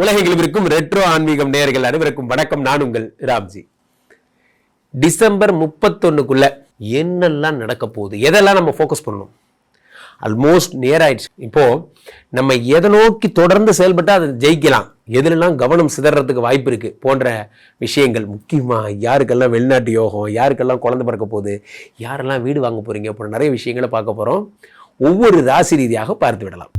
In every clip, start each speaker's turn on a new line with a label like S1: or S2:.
S1: உலகெங்கிலும் இருக்கும் ரெட்ரோ ஆன்மீகம் நேர்கள் அனைவருக்கும் வணக்கம். நான் உங்கள் ராம்ஜி. டிசம்பர் முப்பத்தொன்னுக்குள்ள என்னெல்லாம் நடக்க போகுது? எதெல்லாம் நம்ம ஃபோக்கஸ் பண்ணணும்? ஆல்மோஸ்ட் நியர் ஆயிடுச்சு இப்போ நம்ம எதை நோக்கி தொடர்ந்து செயல்பட்டால் அதை ஜெயிக்கலாம். எதுலெல்லாம் கவனம் சிதறதுக்கு வாய்ப்பு இருக்கு போன்ற விஷயங்கள். முக்கியமாக யாருக்கெல்லாம் வெளிநாட்டு யோகம் யாருக்கெல்லாம் குழந்தை பிறக்க போகுது யாரெல்லாம் வீடு வாங்க போறீங்க போன்ற நிறைய விஷயங்களை பார்க்க போறோம். ஒவ்வொரு ராசி ரீதியாக பார்த்து விடலாம்.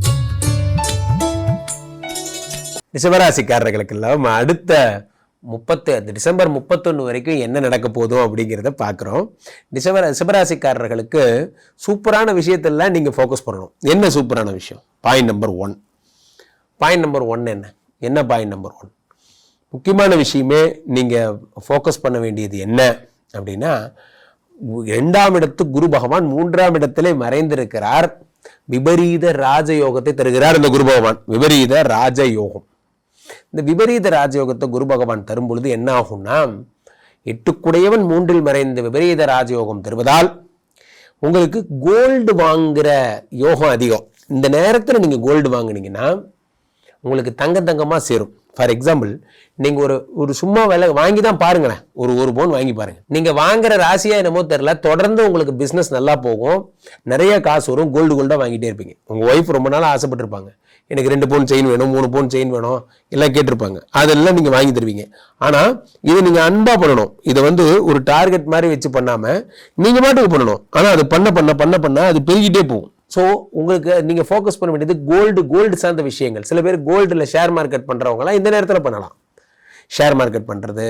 S1: ரிஷபராசிக்காரர்களுக்கெல்லாம் அடுத்த முப்பத்து அந்த டிசம்பர் முப்பத்தொன்று வரைக்கும் என்ன நடக்க போதும் அப்படிங்கிறத பார்க்குறோம். டிசம்பர் ரிஷபராசிக்காரர்களுக்கு சூப்பரான விஷயத்தெல்லாம் நீங்கள் ஃபோக்கஸ் பண்ணணும். என்ன சூப்பரான விஷயம்? Point number one point number one என்ன? என்ன பாயிண்ட் நம்பர் ஒன் முக்கியமான விஷயமே நீங்கள் ஃபோக்கஸ் பண்ண வேண்டியது என்ன அப்படின்னா ரெண்டாம் இடத்து குரு பகவான் மூன்றாம் இடத்திலே மறைந்திருக்கிறார். விபரீத ராஜயோகத்தை தருகிறார் இந்த குரு பகவான். விபரீத ராஜயோகம். இந்த விபரீத ராஜயோகத்தை குரு பகவான் தரும் பொழுது என்ன ஆகும்னா எட்டுக்குடையவன் மூன்றில் மறைந்த விபரீத ராஜயோகம் தருவதால் உங்களுக்கு கோல்டு வாங்குற யோகம் அதிகம். இந்த நேரத்தில் நீங்கள் கோல்டு வாங்குனீங்கன்னா உங்களுக்கு தங்க தங்கமாக சேரும். ஃபார் எக்ஸாம்பிள் நீங்கள் ஒரு ஒரு சும்மா விலை வாங்கி தான் பாருங்களேன். ஒரு ஒரு பவுன் வாங்கி பாருங்கள் நீங்கள் வாங்குற ராசியாக என்னமோ தெரில தொடர்ந்து உங்களுக்கு பிஸ்னஸ் நல்லா போகும். நிறைய காசு வரும். கோல்டு கோல்டாக வாங்கிட்டே இருப்பீங்க. உங்கள் ஒய்ஃப் ரொம்ப நாள் ஆசைப்பட்டிருப்பாங்க. எனக்கு ரெண்டு பவுன் செயின் வேணும் மூணு பவுன் செயின் வேணும் எல்லாம் கேட்டிருப்பாங்க. அதெல்லாம் நீங்கள் வாங்கி தருவீங்க. ஆனால் இதை நீங்கள் அன்பாக பண்ணணும். இதை வந்து ஒரு டார்கெட் மாதிரி வச்சு பண்ணாமல் நீங்கள் மாட்டுக்கு பண்ணணும். ஆனால் அது பண்ண பண்ண பண்ண பண்ண அது பெருகிட்டே போகும். ஸோ உங்களுக்கு நீங்கள் ஃபோக்கஸ் பண்ண வேண்டியது கோல்டு கோல்டு சார்ந்த விஷயங்கள். சில பேர் கோல்டில் ஷேர் மார்க்கெட் பண்ணுறவங்களாம் இந்த நேரத்தில் பண்ணலாம். ஷேர் மார்க்கெட் பண்ணுறது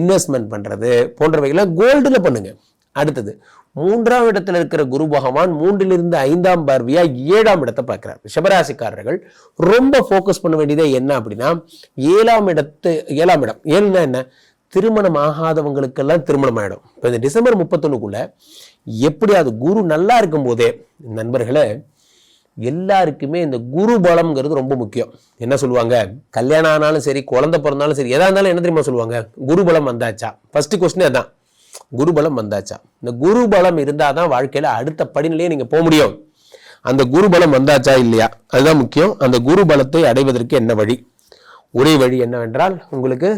S1: இன்வெஸ்ட்மெண்ட் பண்ணுறது போன்றவைகள்லாம் கோல்டில் பண்ணுங்கள் அடுத்தது மூன்றாம் இடத்துல இருக்கிற குரு பகவான் மூன்றிலிருந்து ஐந்தாம் பார்வையா ஏழாம் இடத்தை பார்க்கிறார். ரிஷபராசிக்காரர்கள் ரொம்ப ஃபோக்கஸ் பண்ண வேண்டியதே என்ன அப்படின்னா ஏழாம் இடத்து ஏழாம் இடம். ஏழுனா என்ன? திருமணம் ஆகாதவங்களுக்கெல்லாம் திருமணம் ஆகிடும் இப்போ இந்த டிசம்பர் முப்பத்தொன்னுக்குள்ள எப்படி அது குரு நல்லா இருக்கும் போதே நண்பர்களே எல்லாருக்குமே இந்த குரு பலம்ங்கிறது ரொம்ப முக்கியம். என்ன சொல்லுவாங்க? கல்யாணம் ஆனாலும் சரி குழந்தை பிறந்தாலும் சரி எதா இருந்தாலும் என்ன தெரியுமா சொல்லுவாங்க? குரு பலம் வந்தாச்சா? ஃபர்ஸ்ட் கொஸ்டினே அதான் குருபலம் வந்தாச்சா? இந்த குருபலம் இருந்தால் தான் வாழ்க்கையில் அடுத்த படிநிலையே நீங்கள் போக முடியும். அந்த குருபலம் வந்தாச்சா இல்லையா? அதுதான் முக்கியம். அந்த குருபலத்தை அடைவதற்கு என்ன வழி? ஒரே வழி என்னவென்றால் உங்களுக்கு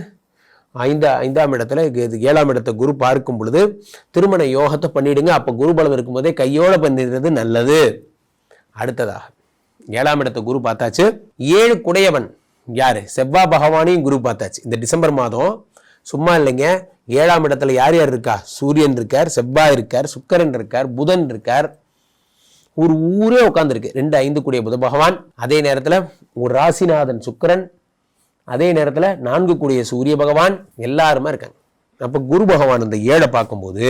S1: ஐந்து ஐந்தாம் இடத்துல இது ஏழாம் இடத்தை குரு பார்க்கும் பொழுது திருமண யோகத்தை பண்ணிடுங்க. அப்போ குருபலம் இருக்கும்போதே கையோட பண்ணிடுறது நல்லது. அடுத்ததாக ஏழாம் இடத்தை குரு பார்த்தாச்சு. ஏழு குடையவன் யார்? செவ்வாய் பகவானையும் குரு பார்த்தாச்சு. இந்த டிசம்பர் மாதம் சும்மா இல்லைங்க. ஏழாம் இடத்துல யார் யார் இருக்கா? சூரியன் இருக்கார் செவ்வாய் இருக்கார் சுக்கரன் இருக்கார் புதன் இருக்கார். ஒரு ஊரே உட்காந்துருக்கு ரெண்டு ஐந்து கூடிய புத பகவான். அதே நேரத்தில் ஒரு ராசிநாதன் சுக்கரன். அதே நேரத்தில் நான்கு கூடிய சூரிய பகவான். எல்லாருமே இருக்காங்க. அப்போ குரு பகவான் இந்த ஏழை பார்க்கும்போது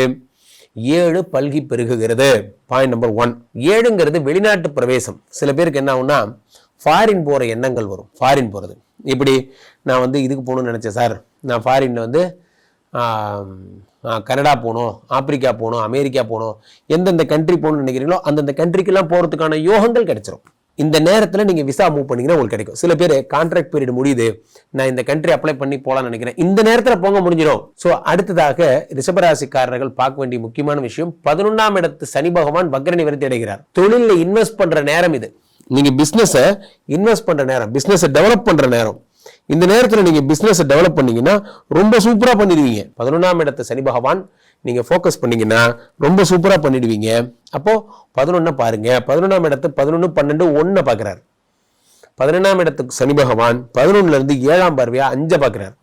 S1: ஏழு பல்கி பெருகுகிறது. பாயிண்ட் நம்பர் ஒன் ஏழுங்கிறது வெளிநாட்டு பிரவேசம். சில பேருக்கு என்ன ஆகும்னா ஃபாரின் போகிற எண்ணங்கள் வரும். ஃபாரின் போகிறது இப்படி நான் வந்து இதுக்கு போகணும்னு நினச்சேன் சார் நான் ஃபாரின் வந்து கனடா போகணும் ஆப்பிரிக்கா போகணும் அமெரிக்கா போகணும் எந்தெந்த கண்ட்ரி போகணும்னு நினைக்கிறீங்களோ அந்தந்த கண்ட்ரிக்கெல்லாம் போகிறதுக்கான யோகங்கள் கிடைச்சிரும். இந்த நேரத்தில் நீங்கள் விசா மூவ் பண்ணிங்கன்னா உங்களுக்கு கிடைக்கும். சில பேர் கான்ட்ராக்ட் பீரியட் முடியுது நான் இந்த கண்ட்ரி அப்ளை பண்ணி போகலான்னு நினைக்கிறேன். இந்த நேரத்தில் போங்க முடிஞ்சிடும். ஸோ அடுத்ததாக ரிஷபராசிக்காரர்கள் பார்க்க வேண்டிய முக்கியமான விஷயம் பதினொன்றாம் இடத்து சனி பகவான் வக்ர நிவர்த்தி அடைகிறார் தொழிலில் இன்வெஸ்ட் பண்ணுற நேரம் இது. நீங்கள் பிஸ்னஸை இன்வெஸ்ட் பண்ணுற நேரம் பிஸ்னஸை டெவலப் பண்ணுற நேரம். இந்த நேரத்தில் நீங்கள் பிஸ்னஸை டெவலப் பண்ணீங்கன்னா ரொம்ப சூப்பராக பண்ணிடுவீங்க. பதினொன்றாம் இடத்து சனி பகவான் நீங்கள் ஃபோக்கஸ் பண்ணீங்கன்னா ரொம்ப சூப்பராக பண்ணிடுவீங்க. அப்போது பதினொன்னை பாருங்க. பதினொன்றாம் இடத்து பதினொன்று பன்னெண்டு ஒன்றை பார்க்குறாரு பதினொன்றாம் இடத்துக்கு சனி பகவான் பதினொன்றுலேருந்து ஏழாம் பார்வையாக அஞ்சை பார்க்குறாரு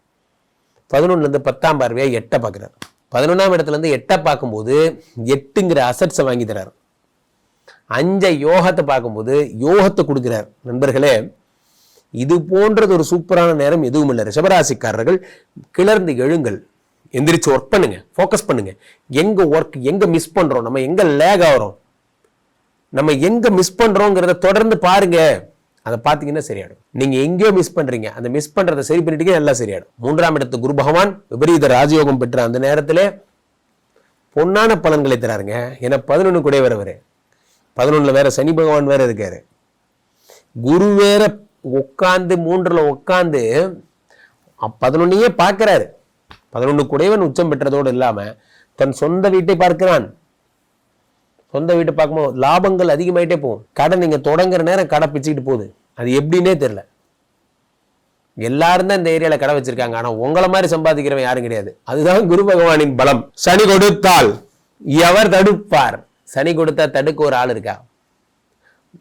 S1: பதினொன்றுலேருந்து பத்தாம் பார்வையாக எட்டை பார்க்குறாரு பதினொன்றாம் இடத்துல இருந்து எட்டை பார்க்கும்போது எட்டுங்கிற அசட்ஸை வாங்கி தர்றார் அஞ்சை யோகத்தை பார்க்கும்போது யோகத்தை கொடுக்குறார். நண்பர்களே இது போன்றது ஒரு சூப்பரான நேரம் எதுவும் இல்லை. ரிஷபராசிக்காரர்கள் கிளர்ந்து எழுங்கள். எந்திரிச்சு ஒர்க் பண்ணுங்க. ஃபோக்கஸ் பண்ணுங்க. எங்க ஒர்க் எங்க மிஸ் பண்றோம்? நம்ம எங்க லேக் ஆகிறோம்? நம்ம எங்க மிஸ் பண்றோங்கிறத தொடர்ந்து பாருங்க. அதை பார்த்தீங்கன்னா சரியாயிடும். நீங்க எங்கேயோ மிஸ் பண்றீங்க. அந்த மிஸ் பண்றதை சரி பண்ணிட்டீங்க எல்லாம் சரியாயிடும். மூன்றாம் இடத்து குரு பகவான் விபரீத ராஜயோகம் பெற்ற அந்த நேரத்தில் பொன்னான பலன்களை தராருங்க. ஏன்னா பதினொன்று கூட வரவர். பதினொன்றில் வேற சனி பகவான் வேற இருக்காரு. குரு வேற உட்காந்து மூன்றில் உட்காந்து பதினொன்னையே பார்க்கிறாரு. பதினொன்று குடைவன் உச்சம் பெற்றதோடு இல்லாம தன் சொந்த வீட்டை பார்க்கிறான். சொந்த வீட்டை பார்க்கும்போது லாபங்கள் அதிகமாயிட்டே போகும். கடை நீங்க தொடங்குற நேரம் கடை பிச்சுக்கிட்டு போகுது. அது எப்படின்னே தெரியல. எல்லாரும் தான் இந்த ஏரியால கடை வச்சிருக்காங்க. ஆனா உங்களை மாதிரி சம்பாதிக்கிறவன் யாரும் கிடையாது. அதுதான் குரு பகவானின் பலம். சனி கொடுத்தால் எவர் தடுப்பார்? சனி கொடுத்தா தடுக்க ஒரு ஆள் இருக்கா?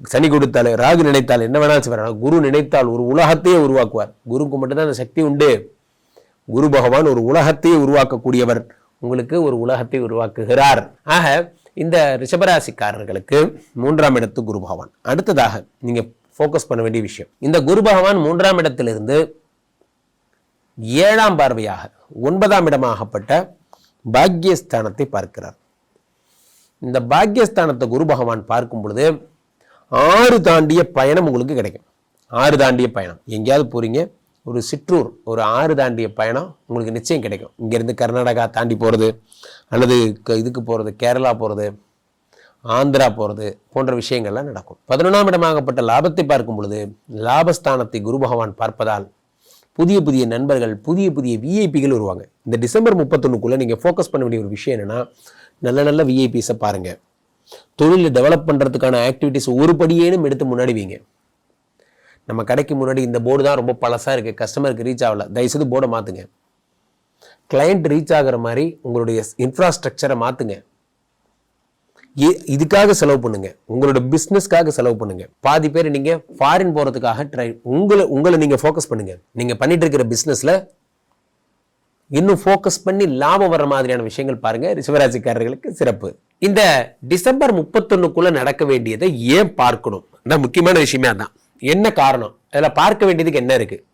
S1: சனி கொடுத்தால் ராகு நினைத்தால் என்ன வேணாலும் செய்வார். குரு நினைத்தால் ஒரு உலகத்தையே உருவாக்குவார். குருக்கு மட்டும்தான் அந்த சக்தி உண்டு. குரு பகவான் ஒரு உலகத்தையே உருவாக்கக்கூடியவர். உங்களுக்கு ஒரு உலகத்தை உருவாக்குகிறார். ஆக இந்த ரிஷபராசிக்காரர்களுக்கு மூன்றாம் இடத்து குரு பகவான். அடுத்ததாக நீங்க ஃபோக்கஸ் பண்ண வேண்டிய விஷயம். இந்த குரு பகவான் மூன்றாம் இடத்திலிருந்து ஏழாம் பார்வையாக ஒன்பதாம் இடமாகப்பட்ட பாக்யஸ்தானத்தை பார்க்கிறார். இந்த பாக்யஸ்தானத்தை குரு பகவான் பார்க்கும் பொழுது ஆறு தாண்டிய பயணம் உங்களுக்கு கிடைக்கும். ஆறு தாண்டிய பயணம். எங்கேயாவது போகிறீங்க ஒரு சிற்றூர் ஒரு ஆறு தாண்டிய பயணம் உங்களுக்கு நிச்சயம் கிடைக்கும். இங்கேருந்து கர்நாடகா தாண்டி போகிறது அல்லது க- இதுக்கு போகிறது கேரளா போகிறது ஆந்திரா போகிறது போன்ற விஷயங்கள்லாம் நடக்கும். பதினொன்றாம் இடமாகப்பட்ட லாபத்தை பார்க்கும் பொழுது லாபஸ்தானத்தை குரு பகவான் பார்ப்பதால் புதிய புதிய நண்பர்கள் புதிய புதிய விஐபிகள் வருவாங்க இந்த டிசம்பர் முப்பத்தொன்னுக்குள்ளே நீங்கள் ஃபோக்கஸ் பண்ண வேண்டிய ஒரு விஷயம் என்னென்னா நல்ல நல்ல விஐபிஸை பாருங்கள் தொழிலை டெவலப் பண்ணுறதுக்கான ஆக்டிவிட்டிஸ் ஒரு படியேனும் எடுத்து முன்னாடி வைங்க. நம்ம கடைக்கு முன்னாடி இந்த போர்டு தான் ரொம்ப பழசாக இருக்குது கஸ்டமருக்கு ரீச் ஆகல. தயவுசெய்து போர்டை மாற்றுங்க கிளையண்ட் ரீச் ஆகுற மாதிரி உங்களுடைய இன்ஃப்ராஸ்ட்ரக்சரை மாற்றுங்க ஏ- இதுக்காக செலவு பண்ணுங்க. உங்களோட பிஸ்னஸ்க்காக செலவு பண்ணுங்க. பாதி பேர் நீங்கள் ஃபாரின் போறதுக்காக ட்ரை உங்களை உங்களை நீங்கள் ஃபோக்கஸ் பண்ணுங்க. நீங்கள் பண்ணிட்டு இருக்கிற பிஸ்னஸில் இன்னும் ஃபோக்கஸ் பண்ணி லாபம் வர்ற மாதிரியான விஷயங்கள் பாருங்க. ரிஷவராசிக்காரர்களுக்கு சிறப்பு. இந்த டிசம்பர் முப்பத்தொன்னுக்குள்ள நடக்க வேண்டியதை ஏன் பார்க்கணும்? நான் முக்கியமான விஷயமே அதான். என்ன காரணம்? அதில் பார்க்க வேண்டியதுக்கு என்ன இருக்கு?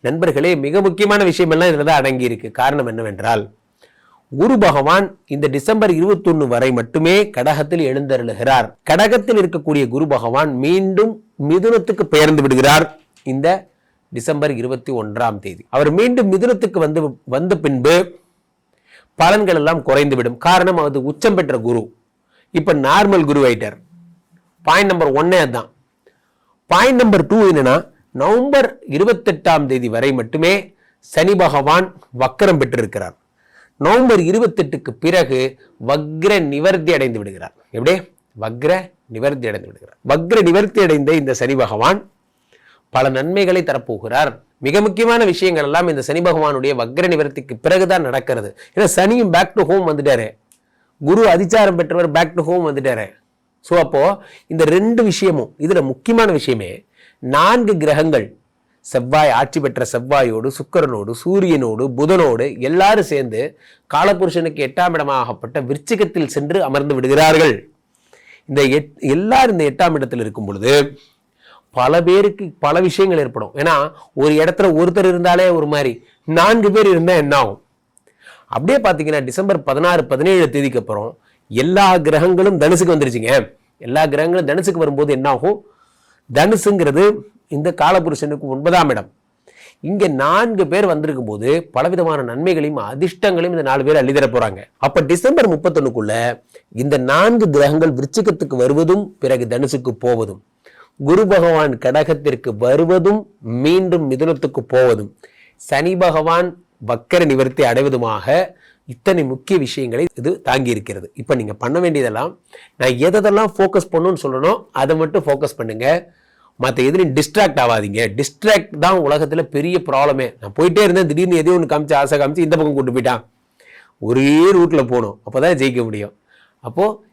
S1: நண்பர்களே மிக முக்கியமான விஷயமெல்லாம் இதில் தான் அடங்கி இருக்கு. காரணம் என்னவென்றால் குரு பகவான் இந்த டிசம்பர் 21 வரை மட்டுமே கடகத்தில் எழுந்தருளுகிறார். கடகத்தில் இருக்கக்கூடிய குரு பகவான் மீண்டும் மிதுனத்துக்கு பெயர்ந்து விடுகிறார். இந்த டிசம்பர் இருபத்தி ஒன்றாம் தேதி. அவர் மீண்டும் மிதுனத்துக்கு வந்து வந்த பின்பு பலன்கள் எல்லாம் குறைந்து விடும் காரணம் அது உச்சம் பெற்ற குரு. இப்போ நார்மல் குரு ஆயிட்டார். பாயிண்ட் நம்பர் ஒன்னே அதுதான் பாயிண்ட் நம்பர் டூ என்னன்னா நவம்பர் இருபத்தெட்டாம் தேதி வரை மட்டுமே சனி பகவான் வக்கரம் பெற்றிருக்கிறார். நவம்பர் இருபத்தெட்டுக்கு பிறகு வக்ர நிவர்த்தி அடைந்து விடுகிறார். எப்படி? வக்ர நிவர்த்தி அடைந்து விடுகிறார். வக்ர நிவர்த்தி அடைந்த இந்த சனி பகவான் பல நன்மைகளை தரப்போகிறார். மிக முக்கியமான விஷயங்கள் எல்லாம் இந்த சனி பகவானுடைய வக்ர நிவர்த்திக்கு பிறகுதான் நடக்கிறது. ஏன்னா சனியும் பேக் டு ஹோம் வந்துட்டாரு. குரு அதிச்சாரம் பெற்றவர் பேக் டு ஹோம் வந்துட்டாரு. ஸோ அப்போ இந்த ரெண்டு விஷயமும் இதுல முக்கியமான விஷயமே நான்கு கிரகங்கள் செவ்வாய் ஆட்சி பெற்ற செவ்வாயோடு சுக்கரனோடு சூரியனோடு புதனோடு எல்லாரும் சேர்ந்து காலபுருஷனுக்கு எட்டாம் இடமாகப்பட்ட விருச்சிகத்தில் சென்று அமர்ந்து விடுகிறார்கள். இந்த எட் எல்லாரும் இந்த எட்டாம் இடத்தில் இருக்கும் பொழுது பல பேருக்கு பல விஷயங்கள் ஏற்படும். ஏன்னா ஒரு இடத்துல ஒருத்தர் இருந்தாலே ஒரு மாதிரி நான்கு பேர் இருந்தால் என்ன ஆகும்? அப்படியே பார்த்தீங்கன்னா டிசம்பர் பதினாறு பதினேழு தேதிக்கு அப்புறம் எல்லா கிரகங்களும் தனுசுக்கு வந்துருச்சுங்க. எல்லா கிரகங்களும் தனுசுக்கு வரும்போது என்ன ஆகும்? தனுசுங்கிறது இந்த காலபுருஷனுக்கு ஒன்பதாம் இடம். இங்கே நான்கு பேர் வந்திருக்கும் போது பலவிதமான நன்மைகளையும் அதிர்ஷ்டங்களையும் இந்த நாலு பேர் அள்ளிதர போகிறாங்க அப்போ டிசம்பர் முப்பத்தொன்னுக்குள்ள இந்த நான்கு கிரகங்கள் விருச்சிகத்துக்கு வருவதும் பிறகு தனுசுக்கு போவதும். குரு பகவான் கடகத்திற்கு வருவதும் மீண்டும் மிதுனத்துக்கு போவதும் சனி பகவான் வக்கர நிவர்த்தி அடைவதுமாக இத்தனை முக்கிய விஷயங்களை இது தாங்கி இருக்கிறது இப்போ நீங்கள் பண்ண வேண்டியதெல்லாம் நான் எதெல்லாம் ஃபோக்கஸ் பண்ணணும்னு சொல்லணும் அதை மட்டும் ஃபோக்கஸ் பண்ணுங்க. மற்ற எதுலையும் டிஸ்ட்ராக்ட் ஆகாதீங்க. டிஸ்ட்ராக்ட் தான் உலகத்தில் பெரிய ப்ராப்ளமே நான் போயிட்டே இருந்தேன் திடீர்னு எதையும் ஒன்று காமிச்சு ஆசை காமிச்சு இந்த பக்கம் கூட்டு போயிட்டான். ஒரே ரூட்டில் போகணும் அப்போ தான் ஜெயிக்க முடியும். அப்போது